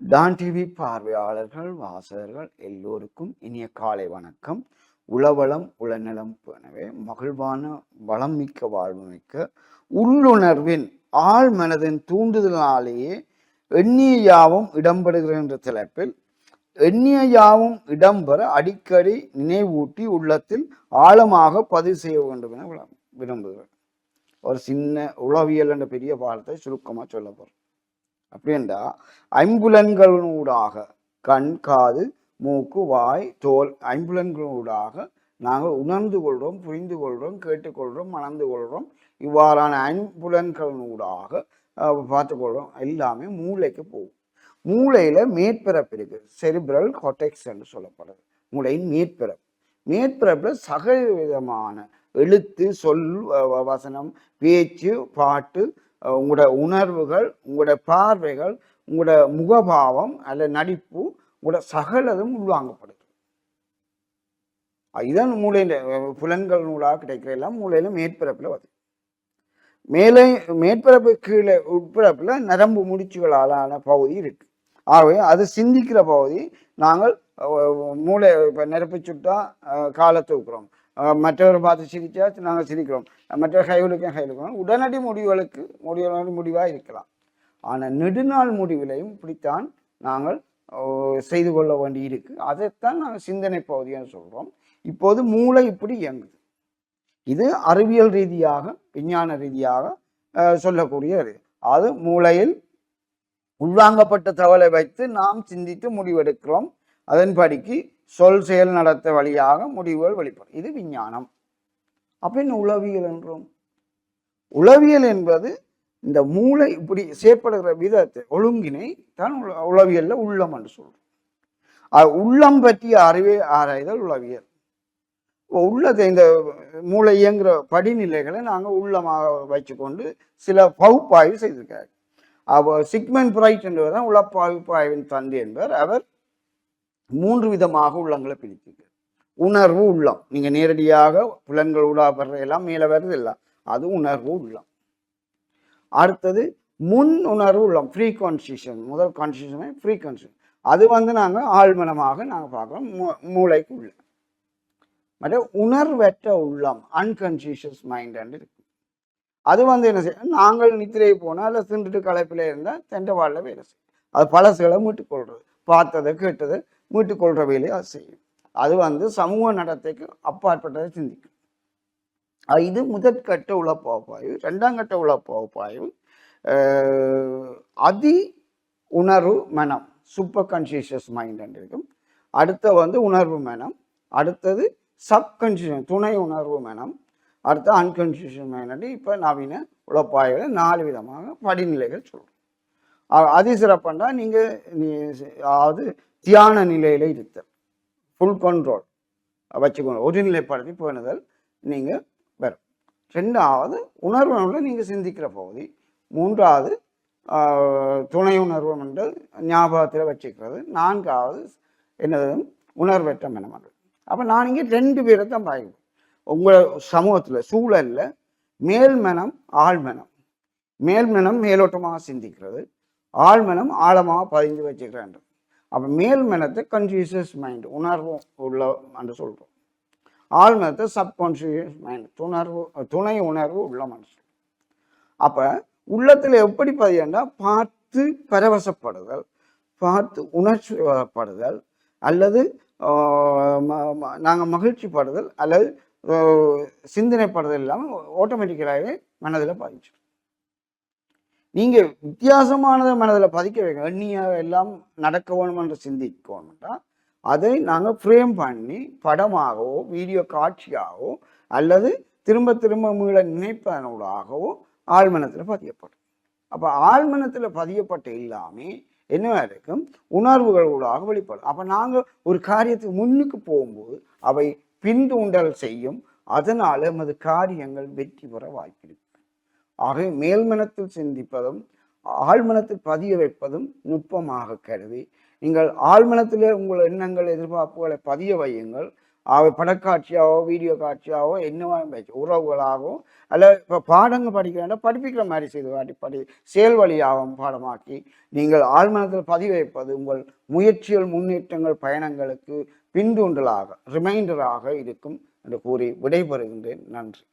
Don TV பார்வையாளர்கள் வாசகர்கள் எல்லோருக்கும் இனிய காலை வணக்கம். உளவளம் உளநலம் எனவே மகிழ்வான வளம் மிக்க வாழ்வு மிக்க உள்ளுணர்வின் ஆழ் மனதின் தூண்டுதலாலேயே எண்ணிய யாவும் இடம்பெறுகிற என்ற தலைப்பில் எண்ணிய யாவும் இடம்பெற அடிக்கடி நினைவூட்டி உள்ளத்தில் ஆழமாக பதிவு செய்ய வேண்டும் என விரும்புகிறேன். ஒரு சின்ன உளவியல் என்ற பெரிய பாடத்தை சுருக்கமாக சொல்ல போறேன். அப்படின்றா ஐம்புலன்களூடாக கண் காது மூக்கு வாய் தோல் ஐம்புலன்களூடாக நாங்கள் உணர்ந்து கொள்கிறோம் புரிந்து கொள்கிறோம் கேட்டுக்கொள்கிறோம் மணந்து கொள்கிறோம் இவ்வாறான ஐம்புலன்களூடாக பார்த்துக்கொள்கிறோம் எல்லாமே மூளைக்கு போகும். மூளையில மேற்பரப்பு இருக்கு. செரிப்ரல் கொட்டெக்ஸ் என்று சொல்லப்படுது. மூளையின் மேற்பரப்பு. மேற்பரப்புல சகல விதமான எழுத்து சொல் வ- வசனம் பேச்சு பாட்டு உங்களோட உணர்வுகள் உங்களோட பார்வைகள் உங்களோட முகபாவம் அல்ல நடிப்பு உங்களோட சகலதும் உள்வாங்கப்படுது. இதுதான் இதான் மூளையில புலன்கள் நூலாக கிடைக்கிற எல்லாம் மூளையில மேற்பரப்புல வருது. மேலே மேற்பரப்பு கீழே உட்பரப்புல நரம்பு முடிச்சுகளாலான பகுதி இருக்கு. ஆகவே அது சிந்திக்கிற பகுதி நாங்கள் மூளை இப்போ நெருப்பு சுட்டா காலை தூக்குறோம். மற்றவர் பார்த்து சிரிச்சா நாங்கள் சிரிக்கிறோம். மற்ற கைகளுக்கும் கைகளுக்கும். உடனடி முடிவுகளுக்கு முடிவுகளுக்கு முடிவாக இருக்கலாம். ஆனால் நெடுநாள் முடிவிலையும் இப்படித்தான் நாங்கள் செய்து கொள்ள வேண்டி இருக்கு. அதைத்தான் நாங்கள் சிந்தனை பகுதின்னு சொல்கிறோம் இப்போது மூளை இப்படி இயங்குது. இது அறிவியல் ரீதியாக விஞ்ஞான ரீதியாக சொல்லக்கூடியது. சொல்லக்கூடிய அது மூளையில் உள்வாங்கப்பட்ட தகவலை வைத்து நாம் சிந்தித்து முடிவெடுக்கிறோம். அதன்படிக்கு சொல் செயல் நடத்த வழியாக முடிவுகள் வெளிப்படும். இது விஞ்ஞானம். அப்படின்னு உளவியல் என்றும்? உளவியல் என்பது இந்த மூளை இப்படி செயற்படுகிற விதத்தை ஒழுங்கினை தான் உளவியல்ல உள்ளம் என்று சொல்றோம். உள்ளம் பற்றிய அறிவை ஆராய்தல் உளவியல். உள்ளத்தை இந்த மூளை இயங்குகிற படிநிலைகளை நாங்கள் உள்ளமாக வச்சுக்கொண்டு சில பகுப்பாய்வு செய்திருக்காரு அவர் சிக்மெண்ட் பிரைட் என்பவர் தான் உள்ள பகுப்பாய்வின் தந்தை என்பவர் அவர் மூன்று விதமாக உள்ளங்களை பிரித்திருக்கார் உணர்வு உள்ளம். நீங்கள் நேரடியாக புலன்கள் உடாப்படுற எல்லாம் மேலே வருது இல்லை அது உணர்வு உள்ளம். அடுத்தது முன் உணர்வு உள்ளம். ஃப்ரீ கான்ஸ்டியூஷன் முதல் கான்ஸ்டியூஷன் ஃப்ரீ கான்ஸ்டியூஷன் அது வந்து நாங்கள் ஆழ்மனமாக நாங்கள் பார்க்குறோம். மூ- மூளைக்கு உள்ள. மற்ற உணர்வற்ற உள்ளம். அன்கான்சியஸ் மைண்ட் இருக்கு. அது வந்து என்ன செய்யும் நாங்கள் நித்திரை போனால் இல்லை திண்டுட்டு களைப்பில் இருந்தால் தெண்டவாளில் வேலை செய்யும். அது பழசுகளை மீட்டுக்கொள்றது பார்த்ததை கேட்டதை மீட்டுக்கொள்கிற வேலையை அது செய்யும். அது வந்து சமூக நடத்தைக்கு அப்பாற்பட்டதை சிந்திக்கும். இது முதற்கட்ட உள்ள பகுப்பாய்வு ரெண்டாம் கட்ட உள்ள அதி உணர்வு மனம் சூப்பர் கான்சியஸ் மைண்ட் இருக்கும். அடுத்த வந்து உணர்வு மனம் அடுத்தது சப்கான்சியஸ் துணை உணர்வு மனம் அடுத்து அன்கன்ஸ்டியூஷன் மைனாரிட்டி இப்போ நவீன உழப்பாய்வில் நாலு விதமாக படிநிலைகள் சொல்கிறோம் அது சிறப்புண்டா நீங்கள் நீ அதாவது தியான நிலையில் இருத்தல் ஃபுல் கண்ட்ரோல் வச்சுக்கணும் ஒருநிலைப்படுத்தி பேணுதல் நீங்கள் வரும் ரெண்டாவது உணர்வு நீங்கள் சிந்திக்கிற பகுதி. மூன்றாவது துணை உணர்வம் என்று ஞாபகத்தில் வச்சுக்கிறது. நான்காவது என்னது? உணர்வற்ற மனமது அப்போ நான் இங்கே ரெண்டு பேரை தான் பாய்க்கிறேன் உங்கள் சமூகத்தில் சூழலில் மேல்மனம் ஆழ்மனம் மேல்மனம் மேலோட்டமாக சிந்திக்கிறது ஆழ்மனம் ஆழமாக பதிஞ்சு வச்சுக்கிறேன் அப்போ மேல்மனத்தை கன்சியஸ் மைண்ட் உணர்வு உள்ள என்று சொல்கிறோம் ஆழ்மனத்தை சப்கான்சியஸ் மைண்ட் துணர்வு துணை உணர்வு உள்ள மனசு அப்போ உள்ளத்தில் எப்படி பதியண்டா பார்த்து பரவசப்படுதல் பார்த்து உணர்ச்சி படுதல் அல்லது நாங்கள் மகிழ்ச்சி படுதல் அல்லது ஆஹ், இல்லாமல் ஆட்டோமேட்டிக்கலாகவே மனதில் பதிச்சிடும் நீங்கள் வித்தியாசமானதை மனதில் பதிக்க வைக்க எண்ணிய எல்லாம் நடக்க வேணுமென்று சிந்திக்கணும்ட்டா அதை நாங்கள் ஃப்ரேம் பண்ணி படமாகவோ வீடியோ காட்சியாகவோ அல்லது திரும்ப திரும்ப மீள நினைப்பதனூடாகவோ ஆழ்மனத்தில் பதியப்படும். அப்போ ஆழ்மனத்தில் பதியப்பட்ட எல்லாமே என்னவா இருக்கும் உணர்வுகளோடாக வெளிப்படும். அப்போ நாங்கள் ஒரு காரியத்துக்கு முன்னுக்கு போகும்போது அவை பின்தூண்டல் செய்யும். அதனால் நமது காரியங்கள் வெற்றி பெற வாய்ப்பிருக்கு. ஆகவே மேல்மனத்தில் சிந்திப்பதும் ஆழ்மனத்தில் பதிய வைப்பதும் நுட்பமாக கருதி நீங்கள் ஆழ்மனத்திலே உங்கள் எண்ணங்கள் எதிர்பார்ப்புகளை பதிய வையுங்கள். அவை படக்காட்சியாவோ வீடியோ காட்சியாவோ என்னவா உறவுகளாகவும் அல்ல இப்போ பாடங்கள் படிக்கிறாங்க படிப்பிக்கிற மாதிரி செய்து காட்டி படி செயல் வழியாகவும் பாடமாக்கி நீங்கள் ஆழ்மனத்தில் பதிவைப்பது உங்கள் முயற்சிகள் முன்னேற்றங்கள் பயணங்களுக்கு பின்தூண்டலாக ரிமைண்டராக இருக்கும் என்று கூறி விடைபெறுகின்றேன். நன்றி.